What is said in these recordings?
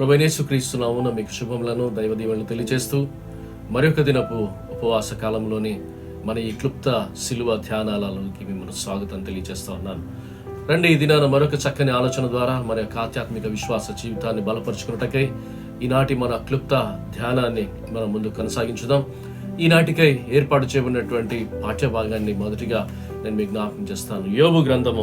ప్రభనేసుక్రీస్తున్నామున మీకు శుభములను దైవ తెలియజేస్తూ మరొక దినపు ఉపవాస కాలంలోని మన ఈ క్లుప్త శిలువ ధ్యానాలలోకి మిమ్మల్ని స్వాగతం తెలియజేస్తా ఉన్నాను. రండి ఈ దినాన మరొక చక్కని ఆలోచన ద్వారా మన యొక్క ఆధ్యాత్మిక విశ్వాస జీవితాన్ని బలపరుచుకున్నటకై ఈనాటి మన క్లుప్త ధ్యానాన్ని మనం ముందు కొనసాగించుదాం. ఈనాటికై ఏర్పాటు చేయబడినటువంటి పాఠ్య భాగాన్ని మొదటిగా నేను మీకు జ్ఞాపకం చేస్తాను. యోగు గ్రంథము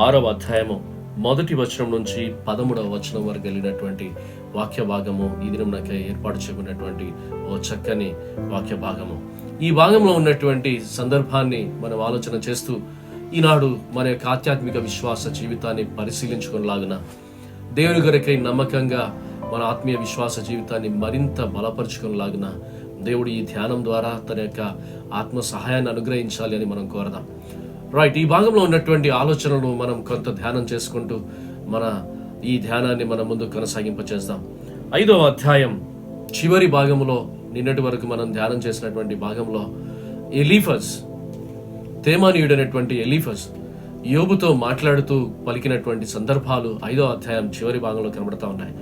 ఆరవ అధ్యాయము మొదటి వచనం నుంచి పదమూడవ వచనం వరకు వెళ్ళినటువంటి వాక్య భాగము ఈ దినం నాకు ఏర్పాటు చేసుకున్నటువంటి ఓ చక్కని వాక్య భాగము. ఈ భాగంలో ఉన్నటువంటి సందర్భాన్ని మనం ఆలోచన చేస్తూ ఈనాడు మన యొక్క ఆధ్యాత్మిక విశ్వాస జీవితాన్ని పరిశీలించుకునేలాగున దేవుని కొరకై నమ్మకంగా మన ఆత్మీయ విశ్వాస జీవితాన్ని మరింత బలపరుచుకునేలాగున దేవుడు ఈ ధ్యానం ద్వారా తన యొక్క ఆత్మ సహాయాన్ని అనుగ్రహించాలి అని మనం కోరదాం. రైట్ ఈ భాగంలో ఉన్నటువంటి ఆలోచనలు మనం కొంత ధ్యానం చేసుకుంటూ మన ఈ ధ్యానాన్ని మనం ముందు కొనసాగింపచేద్దాం. ఐదవ అధ్యాయం చివరి భాగంలో నిన్నటి వరకు మనం ధ్యానం చేసినటువంటి భాగంలో ఎలీఫస్ తేమానీయుడైనటువంటి ఎలీఫస్ యోబుతో మాట్లాడుతూ పలికినటువంటి సందర్భాలు ఐదో అధ్యాయం చివరి భాగంలో కనబడతా ఉన్నాయి.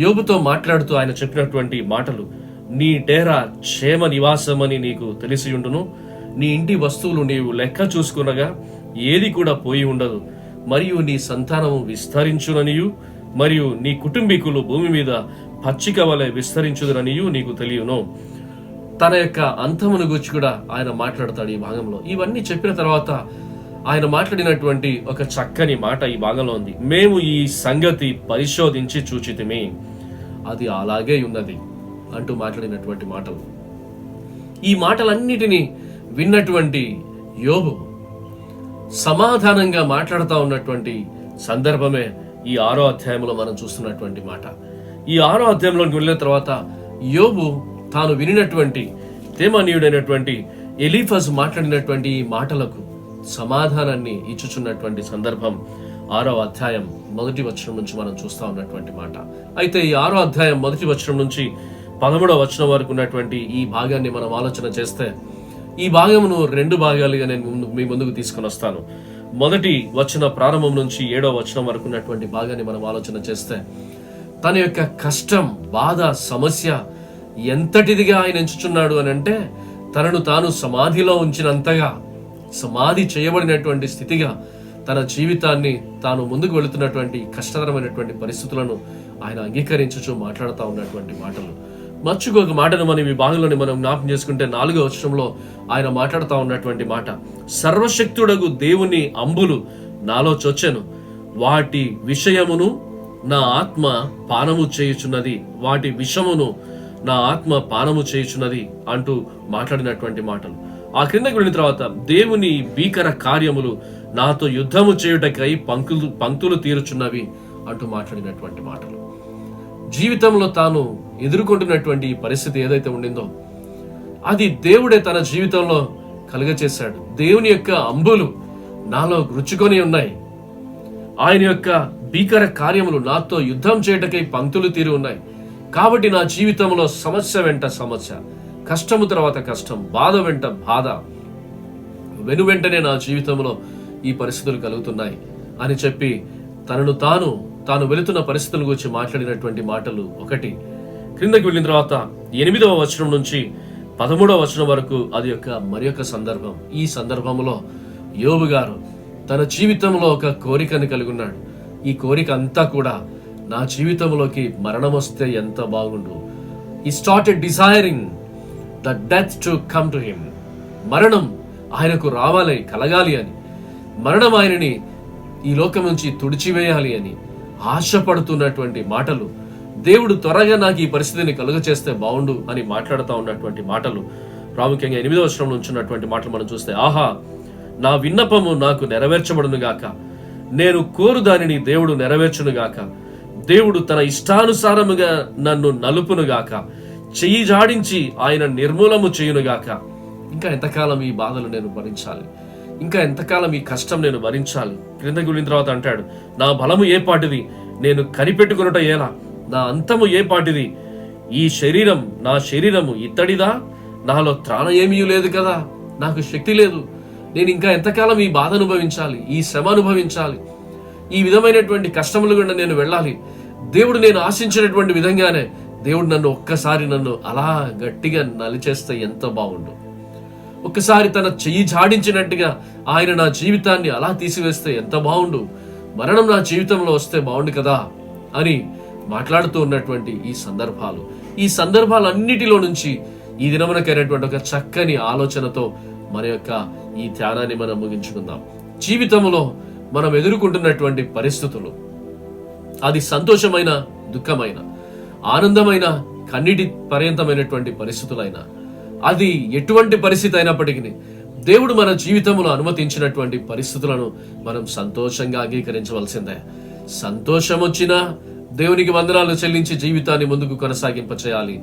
యోబుతో మాట్లాడుతూ ఆయన చెప్పినటువంటి మాటలు నీ డేరా క్షేమ నివాసమని నీకు తెలిసియుండును. నీ ఇంటి వస్తువులు నీవు లెక్క చూసుకునగా ఏది కూడా పోయి ఉండదు. మరియు నీ సంతానము విస్తరించుననియు మరియు నీ కుటుంబీకులు భూమి మీద పచ్చిక వలె విస్తరించుదననియు నీకు తెలియను. తన యొక్క అంతమును గురించి కూడా ఆయన మాట్లాడతాడు ఈ భాగంలో. ఇవన్నీ చెప్పిన తర్వాత ఆయన మాట్లాడినటువంటి ఒక చక్కని మాట ఈ భాగంలో ఉంది. మేము ఈ సంగతి పరిశోధించి చూచితిమి. అది అలాగే ఉన్నది అంటూ మాట్లాడినటువంటి మాటలు. ఈ మాటలన్నిటినీ విన్నటువంటి యోబు. సమాధానంగా మాట్లాడుతూ ఉన్నటువంటి సందర్భమే ఈ ఆరో అధ్యాయంలో మనం చూస్తున్నటువంటి మాట. ఈ ఆరో అధ్యాయంలోకి వెళ్ళిన తర్వాత యోబు తాను వినినటువంటి తేమనీయుడైనటువంటి ఎలీఫస్ మాట్లాడినటువంటి ఈ మాటలకు సమాధానాన్ని ఇచ్చుచున్నటువంటి సందర్భం ఆరో అధ్యాయం మొదటి వచనం నుంచి మనం చూస్తా ఉన్నటువంటి మాట. అయితే ఈ ఆరో అధ్యాయం మొదటి వచనం నుంచి పదమూడవ వచనం వరకు ఉన్నటువంటి ఈ భాగాన్ని మనం ఆలోచన చేస్తే ఈ భాగమును రెండు భాగాలుగా నేను మీ ముందుకు తీసుకొని వస్తాను. మొదటి వచన ప్రారంభం నుంచి ఏడో వచనం వరకు ఉన్నటువంటి భాగాన్ని మనం ఆలోచన చేస్తే తన యొక్క కష్టం బాధ సమస్య ఎంతటిదిగా ఆయన ఎంచుచున్నాడు అని అంటే తనను తాను సమాధిలో ఉంచినంతగా సమాధి చేయబడినటువంటి స్థితిగా తన జీవితాన్ని తాను ముందుకు వెళుతున్నటువంటి కష్టతరమైనటువంటి పరిస్థితులను ఆయన అంగీకరించుచు మాట్లాడుతూ ఉన్నటువంటి మాటలు. మర్చుకోక మాటను మనం ఈ భాగంలోని మనం జ్ఞాపకం చేసుకుంటే నాలుగో వచనంలో ఆయన మాట్లాడుతూ ఉన్నటువంటి మాట. సర్వశక్తుడగు దేవుని అంబులు నాలో చొచ్చెను. వాటి విషయమును నా ఆత్మ పానము చేయుచున్నది. వాటి విషమును నా ఆత్మ పానము చేయుచున్నది అంటూ మాట్లాడినటువంటి మాటలు. ఆ క్రిందకి వెళ్ళిన తర్వాత దేవుని భీకర కార్యములు నాతో యుద్ధము చేయుటకై పంక్తులు పంక్తులు తీరుచున్నవి అంటూ మాట్లాడినటువంటి మాటలు. జీవితంలో తాను ఎదుర్కొంటున్నటువంటి పరిస్థితి ఏదైతే ఉండిందో అది దేవుడే తన జీవితంలో కలుగచేశాడు. దేవుని యొక్క అంబులు నాలో రుచుకొని ఉన్నాయి. ఆయన యొక్క భీకర కార్యములు నాతో యుద్ధం చేయటకై పంక్తులు తీరి ఉన్నాయి. కాబట్టి నా జీవితంలో సమస్య వెంట సమస్య కష్టము తర్వాత కష్టం బాధ వెంట బాధ వెను వెంటనే నా జీవితంలో ఈ పరిస్థితులు కలుగుతున్నాయి అని చెప్పి తనను తాను తాను వెళుతున్న పరిస్థితుల గురించి మాట్లాడినటువంటి మాటలు ఒకటి. క్రిందకి వెళ్ళిన తర్వాత ఎనిమిదవ వచనం నుంచి పదమూడవ వచనం వరకు అది యొక్క మరి యొక్క సందర్భం. ఈ సందర్భంలో యోబు గారు తన జీవితంలో ఒక కోరికను కలిగి ఉన్నాడు. ఈ కోరిక అంతా కూడా నా జీవితంలోకి మరణం వస్తే ఎంత బాగుండు. ఈ started desiring the death to come to him మరణం ఆయనకు రావాలి కలగాలి అని. మరణం ఆయనని ఈ లోకం నుంచి తుడిచివేయాలి అని. ఆశపడుతున్నటువంటి మాటలు. దేవుడు త్వరగా నాకు ఈ పరిస్థితిని కలుగచేస్తే బాగుండు అని మాట్లాడుతూ ఉన్నటువంటి మాటలు. ప్రాముఖ్యంగా ఎనిమిదో శ్రమంలో నుంచి ఉన్నటువంటి మాటలు మనం చూస్తే ఆహా నా విన్నపము నాకు నెరవేర్చబడును గాక. నేను కోరు దానిని దేవుడు నెరవేర్చును గాక. దేవుడు తన ఇష్టానుసారముగా నన్ను నలుపును గాక. చెయ్యి జాడించి ఆయన నిర్మూలము చేయునుగాక ఇంకా ఎంతకాలం ఈ బాధలు నేను భరించాలి? ఇంకా ఎంతకాలం ఈ కష్టం నేను భరించాలి? క్రిందకి వెళ్ళిన తర్వాత అంటాడు నా బలము ఏ పాటిది? నేను కనిపెట్టుకునుట ఎలా? నా అంతము ఏ పాటిది? ఈ శరీరం నా శరీరము ఇత్తడిదా? నాలో త్రాణ ఏమీ లేదు కదా? నాకు శక్తి లేదు. నేను ఇంకా ఎంతకాలం ఈ బాధ అనుభవించాలి? ఈ శ్రమ అనుభవించాలి? ఈ విధమైనటువంటి కష్టములు గుండా నేను వెళ్ళాలి. దేవుడు నేను ఆశించినటువంటి విధంగానే దేవుడు నన్ను ఒక్కసారి నన్ను అలా గట్టిగా నలిచేస్తే ఎంత బాగుండు? ఒక్కసారి తన చెయ్యి జాడించినట్టుగా ఆయన నా జీవితాన్ని అలా తీసివేస్తే ఎంత బాగుండు మరణం నా జీవితంలో వస్తే బాగుండు కదా? అని మాట్లాడుతూ ఉన్నటువంటి ఈ సందర్భాలు. ఈ సందర్భాలన్నిటిలో నుంచి ఈ దినమునకైనటువంటి ఒక చక్కని ఆలోచనతో మన యొక్క ఈ ధ్యానాన్ని మనం ముగించుకుందాం. జీవితంలో మనం ఎదుర్కొంటున్నటువంటి పరిస్థితులు. అది సంతోషమైన దుఃఖమైన ఆనందమైన కన్నిటి పర్యంతమైనటువంటి పరిస్థితులైనా అది ఎటువంటి పరిస్థితి అయినప్పటికీ దేవుడు మన జీవితంలో అనుమతించినటువంటి పరిస్థితులను మనం సంతోషంగా అంగీకరించవలసిందే. సంతోషం వచ్చినా దేవునికి వందనాలు చెల్లించి జీవితాన్ని ముందుకు కొనసాగింప చేయాలి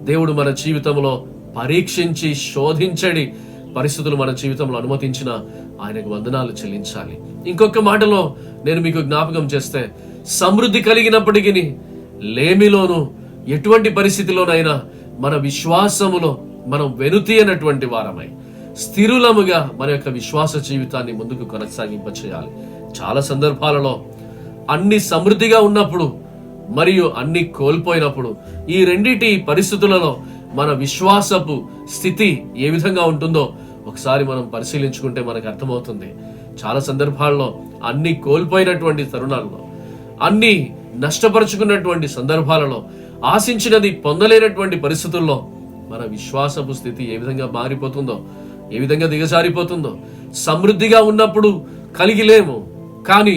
దేవుడు మన జీవితంలో పరీక్షించి శోధించడి పరిస్థితులు మన జీవితంలో అనుమతించిన ఆయనకు వందనాలు చెల్లించాలి. ఇంకొక మాటలో నేను మీకు జ్ఞాపకం చేస్తే సమృద్ధి కలిగినప్పటికీ లేమిలోను ఎటువంటి పరిస్థితిలోనైనా మన విశ్వాసములో మనం వెనుతీయనటువంటి వారమై స్థిరులముగా మన యొక్క విశ్వాస జీవితాన్ని ముందుకు కొనసాగింప చేయాలి చాలా సందర్భాలలో అన్ని సమృద్ధిగా ఉన్నప్పుడు మరియు అన్ని కోల్పోయినప్పుడు ఈ రెండిటి పరిస్థితులలో మన విశ్వాసపు స్థితి ఏ విధంగా ఉంటుందో ఒకసారి మనం పరిశీలించుకుంటే మనకు అర్థమవుతుంది. చాలా సందర్భాల్లో అన్ని కోల్పోయినటువంటి తరుణాల్లో అన్ని నష్టపరుచుకున్నటువంటి సందర్భాలలో ఆశించినది పొందలేనటువంటి పరిస్థితుల్లో మన విశ్వాసపు స్థితి ఏ విధంగా మారిపోతుందో ఏ విధంగా దిగజారిపోతుందో సమృద్ధిగా ఉన్నప్పుడు కలిగి లేము. కానీ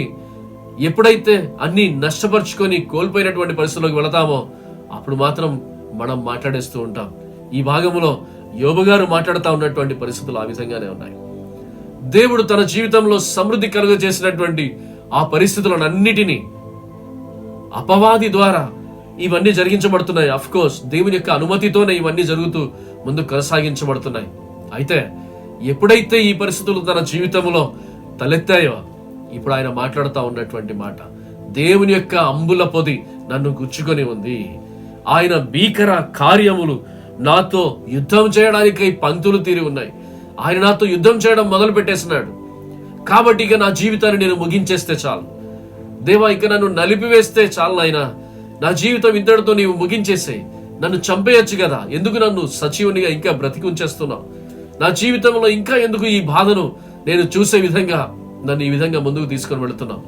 ఎప్పుడైతే అన్ని నష్టపరుచుకొని కోల్పోయినటువంటి పరిస్థితుల్లోకి వెళతామో అప్పుడు మాత్రం మనం మాట్లాడేస్తూ ఉంటాం. ఈ భాగంలో యోబు గారు మాట్లాడుతూ ఉన్నటువంటి పరిస్థితులు ఆ విధంగానే ఉన్నాయి. దేవుడు తన జీవితంలో సమృద్ధి కలుగ చేసినటువంటి ఆ పరిస్థితులను అన్నిటినీ అపవాది ద్వారా ఇవన్నీ జరిగించబడుతున్నాయి. అఫ్ కోర్స్ దేవుని యొక్క అనుమతితోనే ఇవన్నీ జరుగుతూ ముందు కొనసాగించబడుతున్నాయి. అయితే ఎప్పుడైతే ఈ పరిస్థితులు తన జీవితంలో తలెత్తాయో ఇప్పుడు ఆయన మాట్లాడుతూ ఉన్నటువంటి మాట దేవుని యొక్క అంబుల పొది నన్ను గుచ్చుకొని ఉంది. ఆయన భీకర కార్యములు నాతో యుద్ధం చేయడానికై పంతులు తీరి ఉన్నాయి. ఆయన నాతో యుద్ధం చేయడం మొదలు పెట్టేసినాడు కాబట్టి ఇక నా జీవితాన్ని నేను ముగించేస్తే చాలు. దేవా ఇక నన్ను నలిపివేస్తే చాలు నాయనా. నా జీవితం ఇంతటితో నీవు ముగించేసే నన్ను చంపేయచ్చు కదా. ఎందుకు నన్ను సచివునిగా ఇంకా బ్రతికి ఉంచేస్తున్నావు? నా జీవితంలో ఇంకా ఎందుకు ఈ బాధను నేను చూసే విధంగా నన్ను ఈ విధంగా ముందుకు తీసుకొని వెళుతున్నాం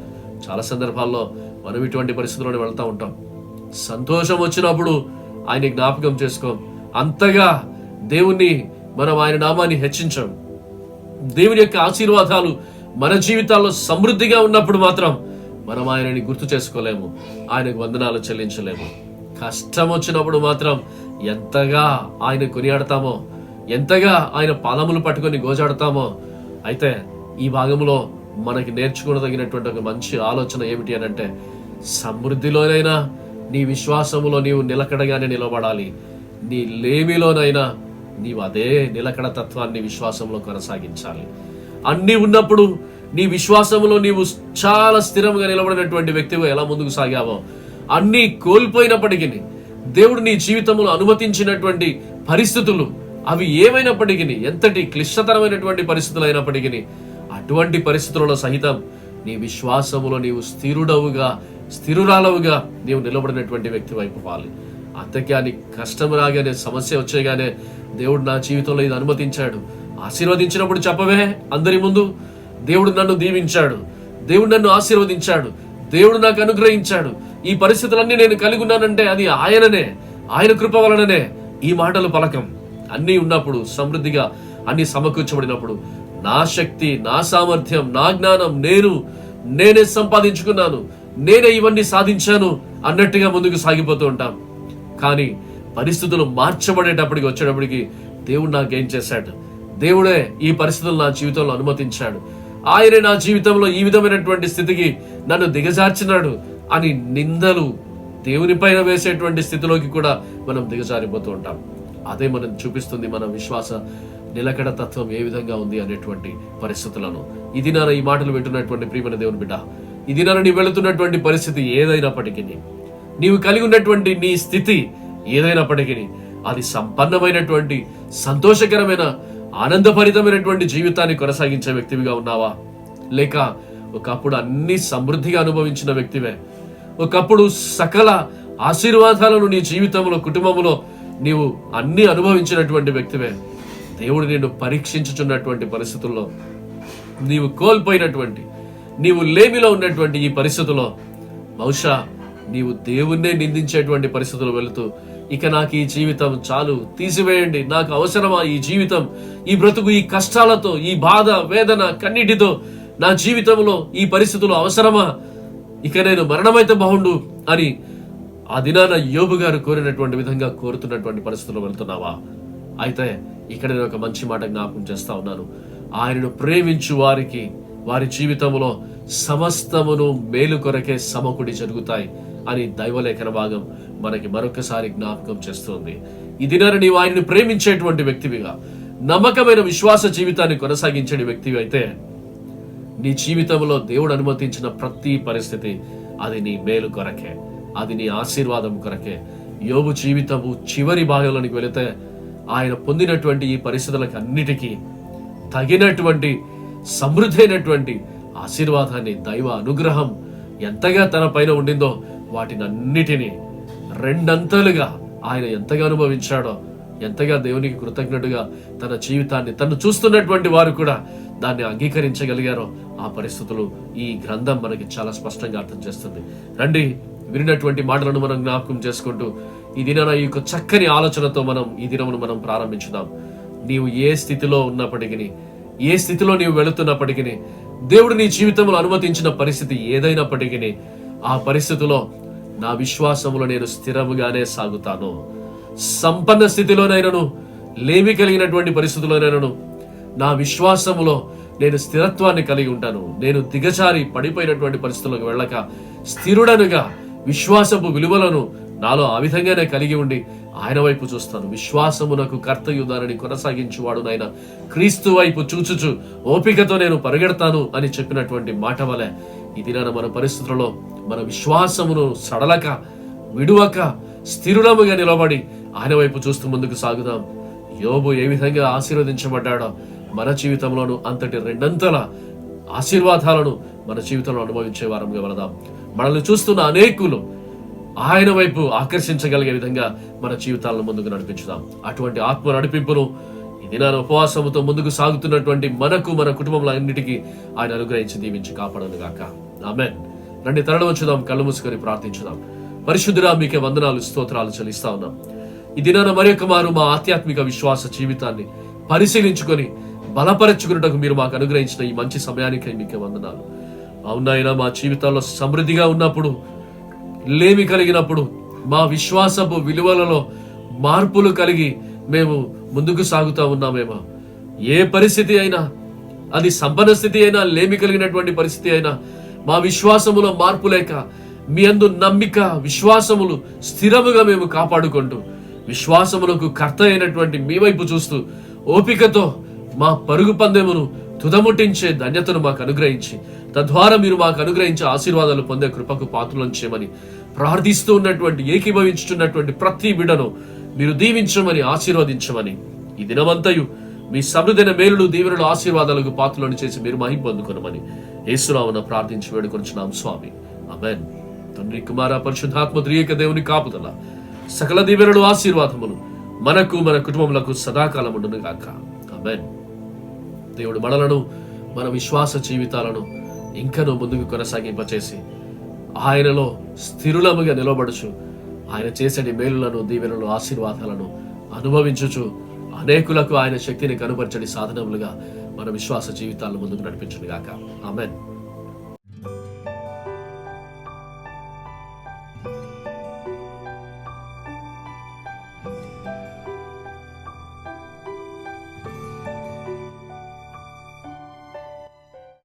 చాలా సందర్భాల్లో మనం ఇటువంటి పరిస్థితుల్లోనే వెళ్తూ ఉంటాం. సంతోషం వచ్చినప్పుడు ఆయన జ్ఞాపకం చేసుకోం. అంతగా దేవుణ్ణి మనం ఆయన నామాన్ని హెచ్చించాం. దేవుని యొక్క ఆశీర్వాదాలు మన జీవితాల్లో సమృద్ధిగా ఉన్నప్పుడు మాత్రం మనం ఆయనని గుర్తు చేసుకోలేము. ఆయనకు వందనాలు చెల్లించలేము. కష్టం వచ్చినప్పుడు మాత్రం ఎంతగా ఆయన కొనియాడతామో ఎంతగా ఆయన పాదములు పట్టుకొని గోజాడతామో అయితే ఈ భాగంలో మనకి నేర్చుకోదగినటువంటి ఒక మంచి ఆలోచన ఏమిటి అని అంటే సమృద్ధిలోనైనా నీ విశ్వాసములో నీవు నిలకడగానే నిలబడాలి. నీ లేమిలోనైనా నీవు అదే నిలకడ తత్వాన్ని విశ్వాసంలో కొనసాగించాలి. అన్నీ ఉన్నప్పుడు నీ విశ్వాసంలో నీవు చాలా స్థిరంగా నిలబడినటువంటి వ్యక్తిగా ఎలా ముందుకు సాగావో అన్నీ కోల్పోయినప్పటికీ దేవుడు నీ జీవితంలో అనుమతించినటువంటి పరిస్థితులు అవి ఏమైనప్పటికీ ఎంతటి క్లిష్టతరమైనటువంటి పరిస్థితులు అయినప్పటికీ అటువంటి పరిస్థితులలో సహితం నీ విశ్వాసములో నీవు స్థిరుడవుగా స్థిరురాలవుగా నీవు నిలబడినటువంటి వ్యక్తి వైపు వాలి. అంతకే కష్టం రాగానే సమస్య వచ్చేగానే దేవుడు నా జీవితంలో ఇది అనుమతించాడు. ఆశీర్వదించినప్పుడు చెప్పవే అందరి ముందు. దేవుడు నన్ను దీవించాడు. దేవుడు నన్ను ఆశీర్వదించాడు. దేవుడు నాకు అనుగ్రహించాడు. ఈ పరిస్థితులన్నీ నేను కలిగి ఉన్నానంటే అది ఆయననే. ఆయన కృప వలననే ఈ మాటలు పలకం. అన్నీ ఉన్నప్పుడు సమృద్ధిగా అన్ని సమకూర్చబడినప్పుడు నా శక్తి నా సామర్థ్యం నా జ్ఞానం నేను నేనే సంపాదించుకున్నాను. నేనే ఇవన్నీ సాధించాను అన్నట్టుగా ముందుకు సాగిపోతూ ఉంటాం. కానీ పరిస్థితులు మార్చబడేటప్పటికి వచ్చేటప్పటికి దేవుడు నాకేం చేశాడు? దేవుడే ఈ పరిస్థితులు నా జీవితంలో అనుమతించాడు. ఆయనే నా జీవితంలో ఈ విధమైనటువంటి స్థితికి నన్ను దిగజార్చినాడు అని నిందలు దేవుని పైన వేసేటువంటి స్థితిలోకి కూడా మనం దిగజారిపోతూ ఉంటాం. అదే మనం చూపిస్తుంది మన విశ్వాస నిలకడ తత్వం ఏ విధంగా ఉంది అనేటువంటి పరిస్థితులను. ఇది నా ఈ మాటలు వింటున్నటువంటి ప్రియమైన దేవుని బిడ్డ ఇది నన్ను నీ వెళుతున్నటువంటి పరిస్థితి ఏదైనప్పటికీ నీవు కలిగి ఉన్నటువంటి నీ స్థితి ఏదైనప్పటికీ అది సంపన్నమైనటువంటి సంతోషకరమైన ఆనందభరితమైనటువంటి జీవితాన్ని కొనసాగించే వ్యక్తివిగా ఉన్నావా? లేక ఒకప్పుడు అన్ని సమృద్ధిగా అనుభవించిన వ్యక్తివే. ఒకప్పుడు సకల ఆశీర్వాదాలను నీ జీవితంలో కుటుంబంలో నీవు అన్ని అనుభవించినటువంటి వ్యక్తివే. దేవుడు నిన్ను పరీక్షించుచున్నటువంటి పరిస్థితుల్లో నీవు కోల్పోయినటువంటి నీవు లేమిలో ఉన్నటువంటి ఈ పరిస్థితుల్లో బహుశా నీవు దేవుణ్ణే నిందించేటువంటి పరిస్థితులు వెళుతూ ఇక నాకు ఈ జీవితం చాలు. తీసివేయండి. నాకు అవసరమా ఈ జీవితం? ఈ బ్రతుకు ఈ కష్టాలతో ఈ బాధ వేదన కన్నీటితో నా జీవితంలో ఈ పరిస్థితులు అవసరమా? ఇక నేను మరణమైతే బాగుండు అని ఆ దినాన యోబు గారు కోరినటువంటి విధంగా కోరుతున్నటువంటి పరిస్థితులు వెళ్తున్నావా? అయితే ఇక్కడ నేను ఒక మంచి మాట జ్ఞాపకం చేస్తా ఉన్నాను. ఆయనను ప్రేమించు వారికి వారి జీవితంలో సమస్తమును మేలు కొరకే సమకుడి జరుగుతాయి అని దైవలేఖన భాగం మనకి మరొకసారి జ్ఞాపకం చేస్తుంది. ఈ దినాన నీవు ఆయన్ని ప్రేమించేటువంటి వ్యక్తివిగా నమ్మకమైన విశ్వాస జీవితాన్ని కొనసాగించే వ్యక్తివి అయితే నీ జీవితంలో దేవుడు అనుమతించిన ప్రతి పరిస్థితి అది నీ మేలు కొరకే అది నీ ఆశీర్వాదం కొరకే. యోగు జీవితము చివరి భాగంలోనికి వెళితే ఆయన పొందినటువంటి ఈ పరిస్థితులకు అన్నిటికీ తగినటువంటి సమృద్ధి అయినటువంటి ఆశీర్వాదాన్ని దైవ అనుగ్రహం ఎంతగా తన పైన ఉండిందో వాటినన్నిటినీ రెండంతలుగా ఆయన ఎంతగా అనుభవించాడో ఎంతగా దేవునికి కృతజ్ఞుడుగా తన జీవితాన్ని తను చూస్తున్నటువంటి వారు కూడా దాన్ని అంగీకరించగలిగారో ఆ పరిస్థితులు ఈ గ్రంథం మనకి చాలా స్పష్టంగా అర్థం చేస్తుంది. రండి వినినటువంటి మాటలను మనం జ్ఞాపకం చేసుకుంటూ ఈ దినాన ఈ యొక్క చక్కని ఆలోచనతో మనం ఈ దినమును మనం ప్రారంభించుదాం. నీవు ఏ స్థితిలో ఉన్నప్పటికీ ఏ స్థితిలో నీవు వెళుతున్నప్పటికీ దేవుడు నీ జీవితంలో అనుమతించిన పరిస్థితి ఏదైనప్పటికీ ఆ పరిస్థితిలో నా విశ్వాసములో నేను స్థిరముగానే సాగుతాను. సంపన్న స్థితిలోనైనను లేమి కలిగినటువంటి పరిస్థితుల్లోనైనను నా విశ్వాసములో నేను స్థిరత్వాన్ని కలిగి ఉంటాను. నేను దిగజారి పడిపోయినటువంటి పరిస్థితులకు వెళ్ళక స్థిరుడనుగా విశ్వాసపు విలువలను నాలో ఆ విధంగానే కలిగి ఉండి ఆయన వైపు చూస్తాను. విశ్వాసమునకు కర్తయుదానని కొనసాగించువాడు నాయన. క్రీస్తు వైపు చూచుచు ఓపికతో నేను పరిగెడతాను అని చెప్పినటువంటి మాట వలె ఈ దినాన మన పరిస్థితులలో మన విశ్వాసమును సడలక విడువక స్థిరుడముగా నిలబడి ఆయన వైపు చూస్తూ ముందుకు సాగుదాం. యోబు ఏ విధంగా ఆశీర్వదించబడ్డాడో మన జీవితంలోనూ అంతటి రెండంతల ఆశీర్వాదాలను మన జీవితంలో అనుభవించే వారంగా వెళదాం. మనల్ని చూస్తున్న అనేకులు ఆయన వైపు ఆకర్షించగలిగే విధంగా మన జీవితాలను ముందుకు నడిపించుదాం. అటువంటి ఆత్మ నడిపింపును ఈ దినాన ఉపవాసముతో ముందుకు సాగుతున్నటువంటి మనకు మన కుటుంబంలో అన్నిటికీ ఆయన అనుగ్రహించి దీవించి కాపాడను గాక ఆమెన్. రండి తరలి వచ్చుదాం కళ్ళు మూసుకొని ప్రార్థించుదాం. పరిశుద్ధురా మీకే వందనాలు స్తోత్రాలు చెల్లిస్తా ఉన్నాం. ఈ దినాన మరొక మారు మా ఆధ్యాత్మిక విశ్వాస జీవితాన్ని పరిశీలించుకొని బలపరచుకున్నటకు మీరు మాకు అనుగ్రహించిన ఈ మంచి సమయానికై మీకే వందనాలు. అవునాయన మా జీవితాల్లో సమృద్ధిగా ఉన్నప్పుడు లేమి కలిగినప్పుడు మా విశ్వాసపు విలువలలో మార్పులు కలిగి మేము ముందుకు సాగుతా ఉన్నామేమో? ఏ పరిస్థితి అయినా అది సంపన్న స్థితి అయినా లేమి కలిగినటువంటి పరిస్థితి అయినా మా విశ్వాసములో మార్పు లేక మీ అందు నమ్మిక విశ్వాసములు స్థిరముగా మేము కాపాడుకుంటూ విశ్వాసములకు కర్త అయినటువంటి మీ వైపు చూస్తూ ఓపికతో మా పరుగు పందెమును తుదముటించే ధన్యతను మాకు అనుగ్రహించి తద్వారా మీరు మాకు అనుగ్రహించే ఆశీర్వాదాలు పొందే కృపకు పాత్రలను చేయమని ప్రార్థిస్తూ ఉన్నటువంటి ఏకీభవించుతున్నటువంటి ప్రతి బిడను మీరు దీవించమని ఆశీర్వదించమని ఈ దినమంతయు మీ సమృద్ధైన మేలులు దీవెనలు ఆశీర్వాదాలకు పాత్రలను చేసి మీరు మహిం పొందుకొనమని యేసురావున ప్రార్థించి వేడుకొంచున్నాం స్వామి. అమెన్ తండ్రి కుమార పరిశుద్ధాత్మ త్రియక దేవుని కాపుదల సకల దీవెనలు ఆశీర్వాదములు మనకు మన కుటుంబములకు సదాకాలం ఉండును గాక. అమెన్ దేవుడు మనలను మన విశ్వాస జీవితాలను ఇంకనూ ముందుకు కొనసాగింపచేసి ఆయనలో స్థిరులముగా నిలబడుచు ఆయన చేసే మేలులను దీవెనలు ఆశీర్వాదాలను అనుభవించుచు అనేకులకు ఆయన శక్తిని కనుపరచని సాధనములుగా మన విశ్వాస జీవితాలను ముందుకు నడిపించును గాక ఆమెన్.